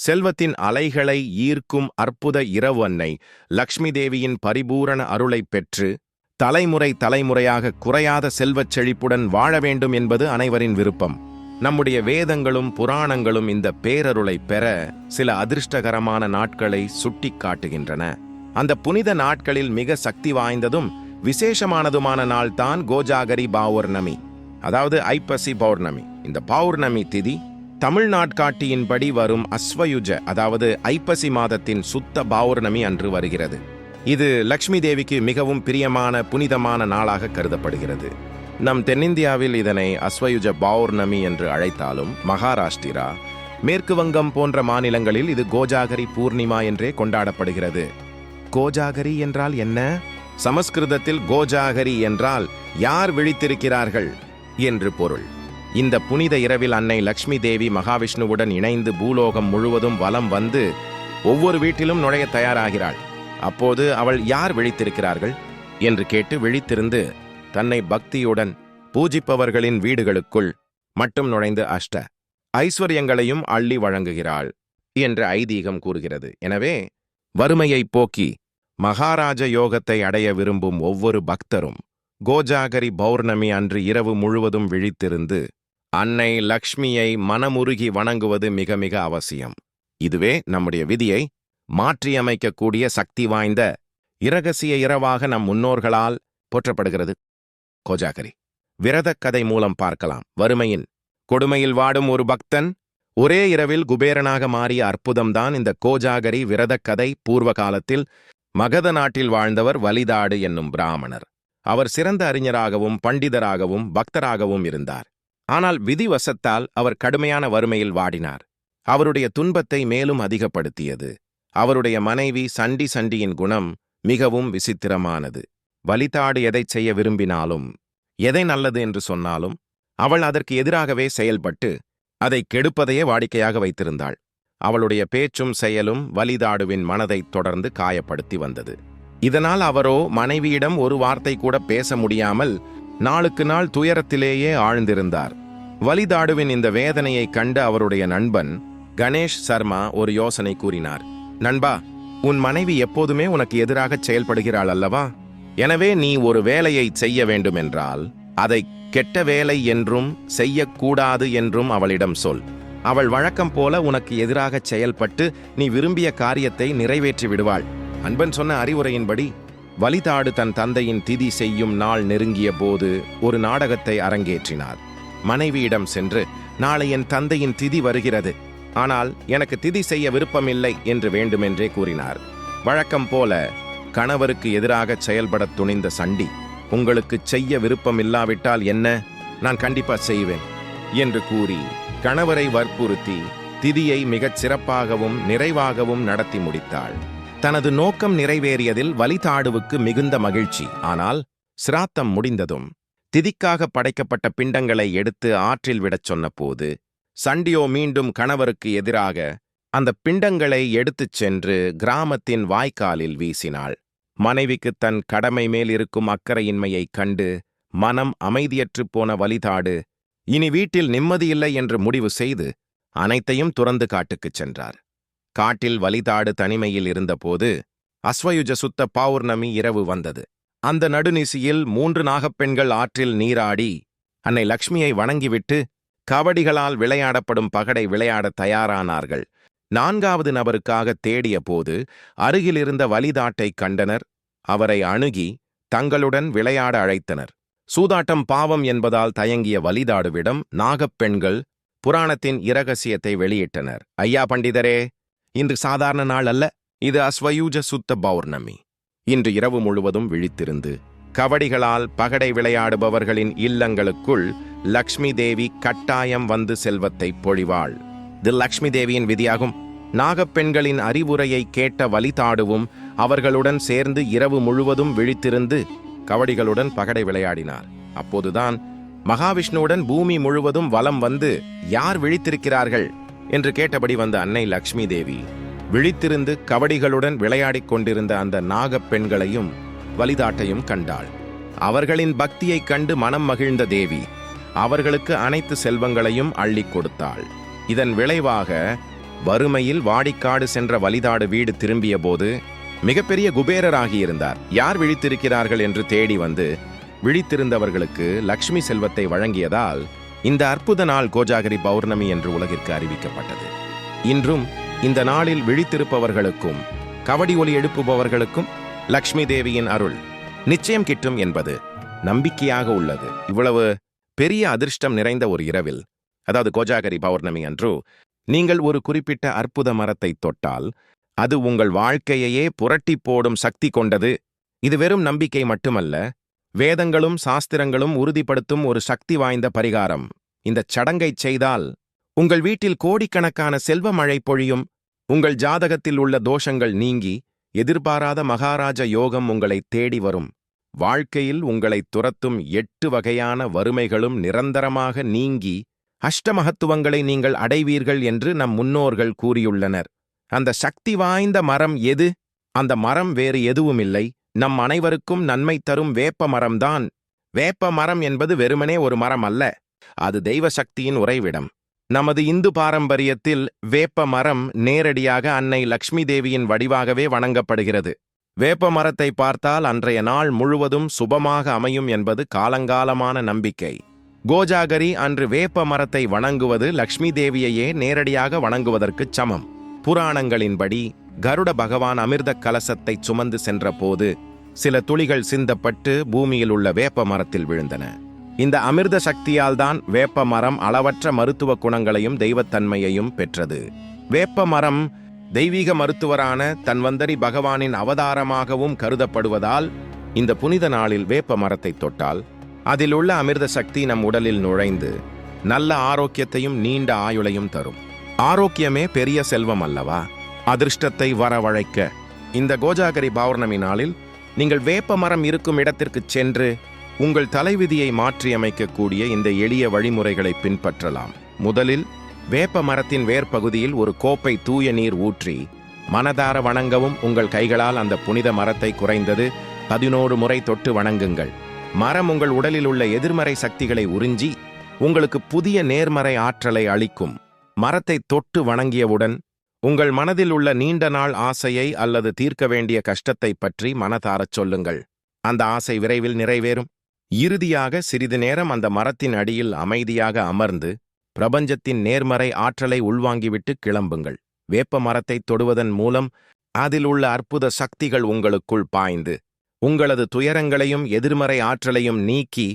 செல்வத்தின் அலைகளை ஈர்க்கும் அற்புத இரவு அன்னை லக்ஷ்மி தேவியின் பரிபூரண அருளைப் பெற்று தலைமுறை தலைமுறையாக குறையாத செல்வச் செழிப்புடன் வாழ வேண்டும் என்பது அனைவரின் விருப்பம். நம்முடைய வேதங்களும் புராணங்களும் இந்த பேரருளை பெற சில அதிர்ஷ்டகரமான நாட்களை சுட்டிக் காட்டுகின்றன. அந்த புனித நாட்களில் மிக சக்தி வாய்ந்ததும் விசேஷமானதுமான நாள்தான் கோஜாகரி பௌர்ணமி அதாவது ஐப்பசி பௌர்ணமி இந்த பௌர்ணமி திதி தமிழ் நாட்காட்டியின்படி வரும் அஸ்வயுஜ அதாவது ஐப்பசி மாதத்தின் சுத்த பௌர்ணமி அன்று வருகிறது. இது லக்ஷ்மி தேவிக்கு மிகவும் பிரியமான புனிதமான நாளாக கருதப்படுகிறது. நம் தென்னிந்தியாவில் இதனை அஸ்வயுஜ பௌர்ணமி என்று அழைத்தாலும் மகாராஷ்டிரா மேற்கு வங்கம் போன்ற மாநிலங்களில் இது கோஜாகரி பூர்ணிமா என்றே கொண்டாடப்படுகிறது. கோஜாகரி என்றால் என்ன? சமஸ்கிருதத்தில் கோஜாகரி என்றால் யார் விழித்திருக்கிறார்கள்? என்று பொருள். இந்த புனித இரவில் அன்னை லக்ஷ்மி தேவி மகாவிஷ்ணுவுடன் இணைந்து பூலோகம் முழுவதும் வலம் வந்து ஒவ்வொரு வீட்டிலும் நுழைய தயாராகிறாள். அப்போது அவள் யார் விழித்திருக்கிறார்கள்? என்று கேட்டு விழித்திருந்து தன்னை பக்தியுடன் பூஜிப்பவர்களின் வீடுகளுக்குள் மட்டும் நுழைந்து அஷ்ட ஐஸ்வர்யங்களையும் அள்ளி வழங்குகிறாள் என்ற ஐதீகம் கூறுகிறது. எனவே வறுமையைப் போக்கி மகாராஜ யோகத்தை அடைய விரும்பும் ஒவ்வொரு பக்தரும் கோஜாகரி பௌர்ணமி அன்று இரவு முழுவதும் விழித்திருந்து அன்னை லக்ஷ்மியை மனமுருகி வணங்குவது மிக மிக அவசியம். இதுவே நம்முடைய விதியை மாற்றியமைக்கக்கூடிய சக்தி வாய்ந்த இரகசிய இரவாக நம் முன்னோர்களால் போற்றப்படுகிறது. கோஜாகரி விரதக் கதை மூலம் பார்க்கலாம். வறுமையின் கொடுமையில் வாடும் ஒரு பக்தன் ஒரே இரவில் குபேரனாக மாறிய அற்புதம்தான் இந்த கோஜாகரி விரதக் கதை பூர்வ காலத்தில் மகத நாட்டில் வாழ்ந்தவர் வலிதாடு என்னும் பிராமணர். அவர் சிறந்த அறிஞராகவும் பண்டிதராகவும் பக்தராகவும் இருந்தார். ஆனால் விதிவசத்தால் அவர் கடுமையான வறுமையில் வாடினார். அவருடைய துன்பத்தை மேலும் அதிகப்படுத்தியது. அவருடைய மனைவி சண்டி சண்டியின் குணம் மிகவும் விசித்திரமானது. வலிதாடு எதை செய்ய விரும்பினாலும் எதை நல்லது என்று சொன்னாலும் அவள் அதற்கு எதிராகவே செயல்பட்டு அதை கெடுப்பதையே வாடிக்கையாக வைத்திருந்தாள். அவளுடைய பேச்சும் செயலும் வலிதாடுவின் மனதைத் தொடர்ந்து காயப்படுத்தி வந்தது. இதனால் அவரோ மனைவியிடம் ஒரு வார்த்தை கூட பேச முடியாமல் நாளுக்கு நாள் துயரத்திலேயே ஆழ்ந்திருந்தார். வலிதாடுவின் இந்த வேதனையை கண்ட அவருடைய நண்பன் கணேஷ் சர்மா ஒரு யோசனை கூறினார். நண்பா உன் மனைவி எப்போதுமே உனக்கு எதிராக செயல்படுகிறாள் அல்லவா? எனவே நீ ஒரு வேலையை செய்ய வேண்டுமென்றால் அதை கெட்ட வேலை என்றும் செய்யக்கூடாது என்றும் அவளிடம் சொல். அவள் வழக்கம் போல உனக்கு எதிராக செயல்பட்டு நீ விரும்பிய காரியத்தை நிறைவேற்றி விடுவாள். அன்பன் சொன்ன அறிவுரையின்படி வலிதாடு தன் தந்தையின் திதி செய்யும் நாள் நெருங்கிய போது ஒரு நாடகத்தை அரங்கேற்றினார். மனைவியிடம் சென்று நாளை என் தந்தையின் திதி வருகிறது. ஆனால் எனக்கு திதி செய்ய விருப்பமில்லை என்று வேண்டுமென்றே கூறினார். வழக்கம் போல கணவருக்கு எதிராக செயல்படத் துணிந்த சண்டி உங்களுக்கு செய்ய விருப்பமில்லாவிட்டால் என்ன? நான் கண்டிப்பா செய்வேன் என்று கூறி கணவரை வற்புறுத்தி திதியை மிகச் சிறப்பாகவும் நிறைவாகவும் நடத்தி முடித்தாள். தனது நோக்கம் நிறைவேறியதில் வலிதாடுவுக்கு மிகுந்த மகிழ்ச்சி. ஆனால் சிராத்தம் முடிந்ததும் திதிக்காக படைக்கப்பட்ட பிண்டங்களை எடுத்து ஆற்றில் விடச் சொன்னபோது சண்டியோ மீண்டும் கணவருக்கு எதிராக அந்த பிண்டங்களை எடுத்துச் சென்று கிராமத்தின் வாய்க்காலில் வீசினாள். மனைவிக்கு தன் கடமை மேல் இருக்கும் அக்கறையின்மையைக் கண்டு மனம் அமைதியற்றுப் போன வலிதாடு இனி வீட்டில் நிம்மதியில்லை என்று முடிவு செய்து அனைத்தையும் துறந்து காட்டுக்குச் சென்றார். காட்டில் வலிதாடு தனிமையில் இருந்தபோது அஸ்வயுஜ சுத்த பௌர்ணமி இரவு வந்தது. அந்த நடுநிசியில் மூன்று நாகப்பெண்கள் ஆற்றில் நீராடி அன்னை லக்ஷ்மியை வணங்கிவிட்டு கபடிகளால் விளையாடப்படும் பகடை விளையாடத் தயாரானார்கள். நான்காவது நபருக்காக தேடிய போது அருகிலிருந்த வலிதாட்டைக் கண்டனர். அவரை அணுகி தங்களுடன் விளையாட அழைத்தனர். சூதாட்டம் பாவம் என்பதால் தயங்கிய வலிதாடுவிடம் நாகப்பெண்கள் புராணத்தின் இரகசியத்தை வெளியிட்டனர். ஐயா பண்டிதரே இன்று சாதாரண நாள் அல்ல இது அஸ்வயூஜ சுத்த பௌர்ணமி. இன்று இரவு முழுவதும் விழித்திருந்து கபடிகளால் பகடை விளையாடுபவர்களின் இல்லங்களுக்குள் லக்ஷ்மி தேவி கட்டாயம் வந்து செல்வத்தை பொழிவாள். இது லக்ஷ்மி தேவியின் விதியாகும். நாகப்பெண்களின் அறிவுரையை கேட்ட வலிதாடுவும் அவர்களுடன் சேர்ந்து இரவு முழுவதும் விழித்திருந்து கவடிகளுடன் பகடை விளையாடினார். அப்போதுதான் மகாவிஷ்ணுவுடன் பூமி முழுவதும் வலம் வந்து யார் விழித்திருக்கிறார்கள்? என்று கேட்டபடி வந்த அன்னை லக்ஷ்மி தேவி விழித்திருந்து கபடிகளுடன் விளையாடிக் கொண்டிருந்த அந்த நாகப் பெண்களையும் வலிதாட்டையும் கண்டாள். அவர்களின் பக்தியைக் கண்டு மனம் மகிழ்ந்த தேவி அவர்களுக்கு அனைத்து செல்வங்களையும் அள்ளிக் கொடுத்தாள். இதன் விளைவாக வறுமையில் வாடிக்காடு சென்ற வலிதாடு வீடு திரும்பிய போது மிகப்பெரிய குபேரராகியிருந்தார் யார் விழித்திருக்கிறார்கள் என்று தேடி வந்து விழித்திருந்தவர்களுக்கு லக்ஷ்மி செல்வத்தை வழங்கியதால் இந்த அற்புத நாள் கோஜாகரி பௌர்ணமி என்று உலகிற்கு அறிவிக்கப்பட்டது. இன்றும் இந்த நாளில் விழித்திருப்பவர்களுக்கும் கவடி ஒலி எழுப்புபவர்களுக்கும் லக்ஷ்மி தேவியின் அருள் நிச்சயம் கிட்டும் என்பது நம்பிக்கையாக உள்ளது. இவ்வளவு பெரிய அதிர்ஷ்டம் நிறைந்த ஒரு இரவில் அதாவது கோஜாகரி பௌர்ணமி அன்று நீங்கள் ஒரு குறிப்பிட்ட அற்புத மரத்தை தொட்டால் அது உங்கள் வாழ்க்கையையே புரட்டி போடும் சக்தி கொண்டது. இது வெறும் நம்பிக்கை மட்டுமல்ல வேதங்களும் சாஸ்திரங்களும் உறுதிப்படுத்தும் ஒரு சக்தி வாய்ந்த பரிகாரம். இந்தச் சடங்கைச் செய்தால் உங்கள் வீட்டில் கோடிக்கணக்கான செல்வ மழை பொழியும் உங்கள் ஜாதகத்தில் உள்ள தோஷங்கள் நீங்கி எதிர்பாராத மகாராஜ யோகம் உங்களை தேடி வரும். வாழ்க்கையில் உங்களைத் துரத்தும் எட்டு வகையான வறுமைகளும் நிரந்தரமாக நீங்கி அஷ்டமகத்துவங்களை நீங்கள் அடைவீர்கள் என்று நம் முன்னோர்கள் கூறியுள்ளனர். அந்த சக்தி வாய்ந்த மரம் எது? அந்த மரம் வேறு எதுவுமில்லை. நம் அனைவருக்கும் நன்மை தரும் வேப்ப மரம்தான். வேப்ப மரம் என்பது வெறுமனே ஒரு மரம் அல்ல. அது தெய்வ சக்தியின் உறைவிடம். நமது இந்து பாரம்பரியத்தில் வேப்ப மரம் நேரடியாக அன்னை லக்ஷ்மி தேவியின் வடிவாகவே வணங்கப்படுகிறது. வேப்ப மரத்தை பார்த்தால் அன்றைய நாள் முழுவதும் சுபமாக அமையும் என்பது காலங்காலமான நம்பிக்கை. கோஜாகரி அன்று வேப்ப மரத்தை வணங்குவது லக்ஷ்மி தேவியையே நேரடியாக வணங்குவதற்குச் சமம். புராணங்களின்படி கருட பகவான் அமிர்த கலசத்தை சுமந்து சென்றபோது சில துளிகள் சிந்தப்பட்டு பூமியில் உள்ள வேப்ப மரத்தில் விழுந்தன. இந்த அமிர்த சக்தியால் தான் வேப்ப மரம் அளவற்ற மருத்துவ குணங்களையும் தெய்வத்தன்மையையும் பெற்றது. வேப்ப மரம் தெய்வீக மருத்துவரான தன்வந்தரி பகவானின் அவதாரமாகவும் கருதப்படுவதால் இந்த புனித நாளில் வேப்ப மரத்தை தொட்டால் அதில் உள்ள அமிர்த சக்தி நம் உடலில் நுழைந்து நல்ல ஆரோக்கியத்தையும் நீண்ட ஆயுளையும் தரும். ஆரோக்கியமே பெரிய செல்வம் அல்லவா? அதிர்ஷ்டத்தை வரவழைக்க. இந்த கோஜாகரி பௌர்ணமி நாளில் நீங்கள் வேப்ப மரம் இருக்கும் இடத்திற்கு சென்று உங்கள் தலைவிதியை மாற்றியமைக்கக்கூடிய இந்த எளிய வழிமுறைகளை பின்பற்றலாம். முதலில் வேப்ப மரத்தின் வேர்பகுதியில் ஒரு கோப்பை தூய நீர் ஊற்றி மனதார வணங்கவும் உங்கள் கைகளால் அந்த புனித மரத்தை குறைந்தது பதினோரு முறை தொட்டு வணங்குங்கள். மரம் உங்கள் உடலில் உள்ள எதிர்மறை சக்திகளை உறிஞ்சி உங்களுக்கு புதிய நேர்மறை ஆற்றலை அளிக்கும். மரத்தை தொட்டு வணங்கியவுடன் உங்கள் மனதில் உள்ள நீண்ட நாள் ஆசையை அல்லது தீர்க்க வேண்டிய கஷ்டத்தைப் பற்றி மனதாரச் சொல்லுங்கள். அந்த ஆசை விரைவில் நிறைவேறும். இறுதியாக சிறிது நேரம் அந்த மரத்தின் அடியில் அமைதியாக அமர்ந்து பிரபஞ்சத்தின் நேர்மறை ஆற்றலை உள்வாங்கிவிட்டு கிளம்புங்கள். வேப்ப மரத்தை தொடுவதன் மூலம் அதில் உள்ள அற்புத சக்திகள் உங்களுக்குள் பாய்ந்து உங்களது துயரங்களையும் எதிர்மறை ஆற்றலையும் நீக்கி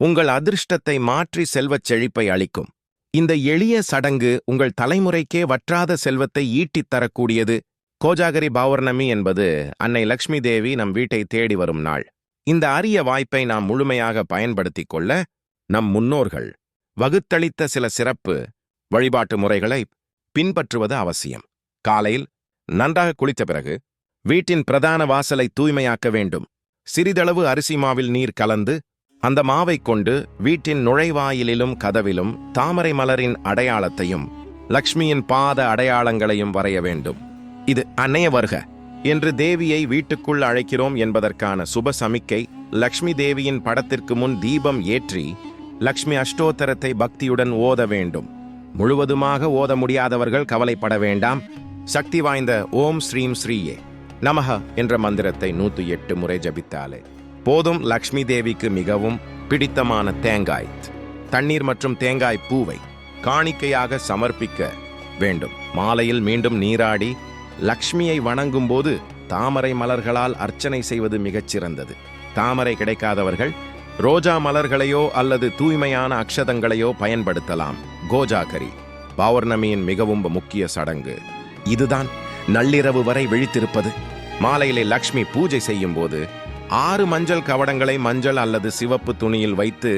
உங்கள் அதிர்ஷ்டத்தை மாற்றி செல்வச் செழிப்பை அளிக்கும். இந்த எளிய சடங்கு உங்கள் தலைமுறைக்கே வற்றாத செல்வத்தை ஈட்டித் தரக்கூடியது. கோஜாகரி பௌர்ணமி என்பது அன்னை லக்ஷ்மி தேவி நம் வீட்டை தேடி வரும் நாள். இந்த அரிய வாய்ப்பை நாம் முழுமையாக பயன்படுத்திக் கொள்ள நம் முன்னோர்கள் வகுத்தளித்த சில சிறப்பு வழிபாட்டு முறைகளை பின்பற்றுவது அவசியம். காலையில் நன்றாக குளித்த பிறகு வீட்டின் பிரதான வாசலை தூய்மையாக்க வேண்டும். சிறிதளவு அரிசி மாவில் நீர் கலந்து அந்த மாவைக் கொண்டு வீட்டின் நுழைவாயிலிலும் கதவிலும் தாமரை மலரின் அடையாளத்தையும் லக்ஷ்மியின் பாத அடையாளங்களையும் வரைய வேண்டும். இது அன்னைய வருக. என்று தேவியை வீட்டுக்குள் அழைக்கிறோம் என்பதற்கான சுப சமிக்கை லக்ஷ்மி தேவியின் படத்திற்கு முன் தீபம் ஏற்றி லக்ஷ்மி அஷ்டோத்தரத்தை பக்தியுடன் ஓத வேண்டும். முழுவதுமாக ஓத முடியாதவர்கள் கவலைப்பட வேண்டாம். சக்தி வாய்ந்த ஓம் ஸ்ரீம் ஸ்ரீயே. நமஹ என்ற மந்திரத்தை நூத்தி எட்டு முறை ஜபித்தாலே. போதும் லக்ஷ்மி தேவிக்கு மிகவும் பிடித்தமான தேங்காய். தண்ணீர் மற்றும் தேங்காய் பூவை காணிக்கையாக சமர்ப்பிக்க வேண்டும். மாலையில் மீண்டும் நீராடி லக்ஷ்மியை வணங்கும் போது தாமரை மலர்களால் அர்ச்சனை செய்வது மிகச் சிறந்தது. தாமரை கிடைக்காதவர்கள் ரோஜா மலர்களையோ அல்லது தூய்மையான அக்ஷதங்களையோ பயன்படுத்தலாம். கோஜாகரி பௌர்ணமியின் மிகவும் முக்கிய சடங்கு. இதுதான் நள்ளிரவு வரை விழித்திருப்பது. மாலையிலே லக்ஷ்மி பூஜை செய்யும் போது ஆறு மஞ்சள் கவடங்களை மஞ்சள் அல்லது சிவப்பு துணியில் வைத்து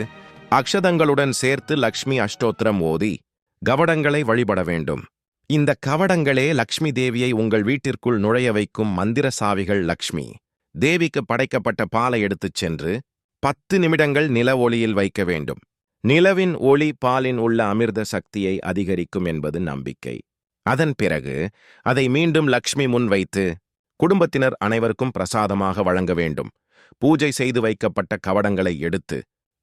அக்ஷதங்களுடன் சேர்த்து லக்ஷ்மி அஷ்டோத்திரம் ஓதி கவடங்களை வழிபட வேண்டும். இந்த கவடங்களே லக்ஷ்மி தேவியை உங்கள் வீட்டிற்குள் நுழைய வைக்கும் மந்திர சாவிகள் லக்ஷ்மி. தேவிக்கு படைக்கப்பட்ட பாலை எடுத்துச் சென்று பத்து நிமிடங்கள் நில ஒளியில் வைக்க வேண்டும். நிலவின் ஒளி பாலின் உள்ள அமிர்த சக்தியை அதிகரிக்கும் என்பது நம்பிக்கை. அதன் பிறகு அதை மீண்டும் லக்ஷ்மி முன் வைத்து குடும்பத்தினர் அனைவருக்கும் பிரசாதமாக வழங்க வேண்டும். பூஜை செய்து வைக்கப்பட்ட கவடங்களை எடுத்து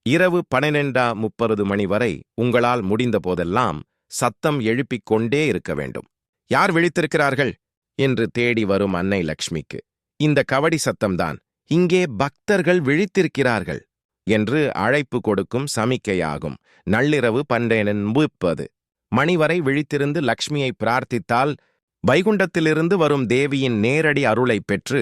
இரவு பனிரெண்டா முப்பது மணி வரை உங்களால் முடிந்த போதெல்லாம் சத்தம் எழுப்பிக் கொண்டே இருக்க வேண்டும். யார் விழித்திருக்கிறார்கள்? என்று தேடி வரும் அன்னை லக்ஷ்மிக்கு. இந்த கவடி சத்தம்தான் இங்கே பக்தர்கள் விழித்திருக்கிறார்கள் என்று அழைப்பு கொடுக்கும் சமிக்கையாகும். நள்ளிரவு பன்னென்பது மணி வரை விழித்திருந்து லக்ஷ்மியை பிரார்த்தித்தால் வைகுண்டத்திலிருந்து வரும் தேவியின் நேரடி அருளைப் பெற்று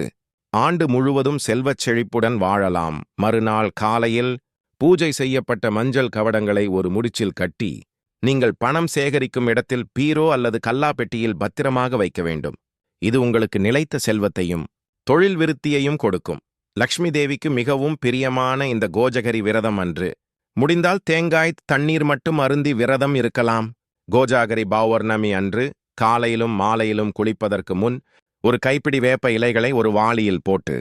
ஆண்டு முழுவதும் செல்வச் செழிப்புடன் வாழலாம். மறுநாள் காலையில் பூஜை செய்யப்பட்ட மஞ்சள் கவடங்களை ஒரு முடிச்சில் கட்டி நீங்கள் பணம் சேகரிக்கும் இடத்தில் பீரோ அல்லது கல்லாப்பெட்டியில் பத்திரமாக வைக்க வேண்டும். இது உங்களுக்கு நிலைத்த செல்வத்தையும் தொழில் விருத்தியையும் கொடுக்கும். லக்ஷ்மி தேவிக்கு மிகவும் பிரியமான இந்த கோஜகரி விரதம் அன்று. முடிந்தால் தேங்காய் தண்ணீர் மட்டும் அருந்தி விரதம் இருக்கலாம். கோஜாகரி பௌர்ணமி அன்று காலையிலும் மாலையிலும் குளிப்பதற்கு முன் ஒரு கைப்பிடி வேப்ப இலைகளை ஒரு வாளியில் போட்டு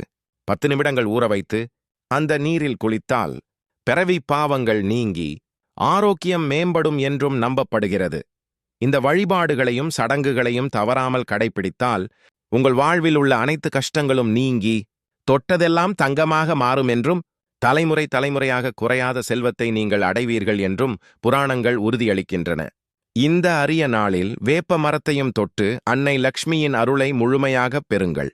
பத்து நிமிடங்கள் ஊற வைத்து அந்த நீரில் குளித்தால் பிறவி பாவங்கள் நீங்கி ஆரோக்கியம் மேம்படும் என்றும் நம்பப்படுகிறது. இந்த வழிபாடுகளையும் சடங்குகளையும் தவறாமல் கடைபிடித்தால் உங்கள் வாழ்வில் உள்ள அனைத்து கஷ்டங்களும் நீங்கி தொட்டதெல்லாம் தங்கமாக மாறும் என்றும் தலைமுறை தலைமுறையாக குறையாத செல்வத்தை நீங்கள் அடைவீர்கள் என்றும் புராணங்கள் உறுதியளிக்கின்றன. இந்த அரிய நாளில் வேப்ப மரத்தையும் தொட்டு அன்னை லக்ஷ்மியின் அருளை முழுமையாகப் பெறுங்கள்.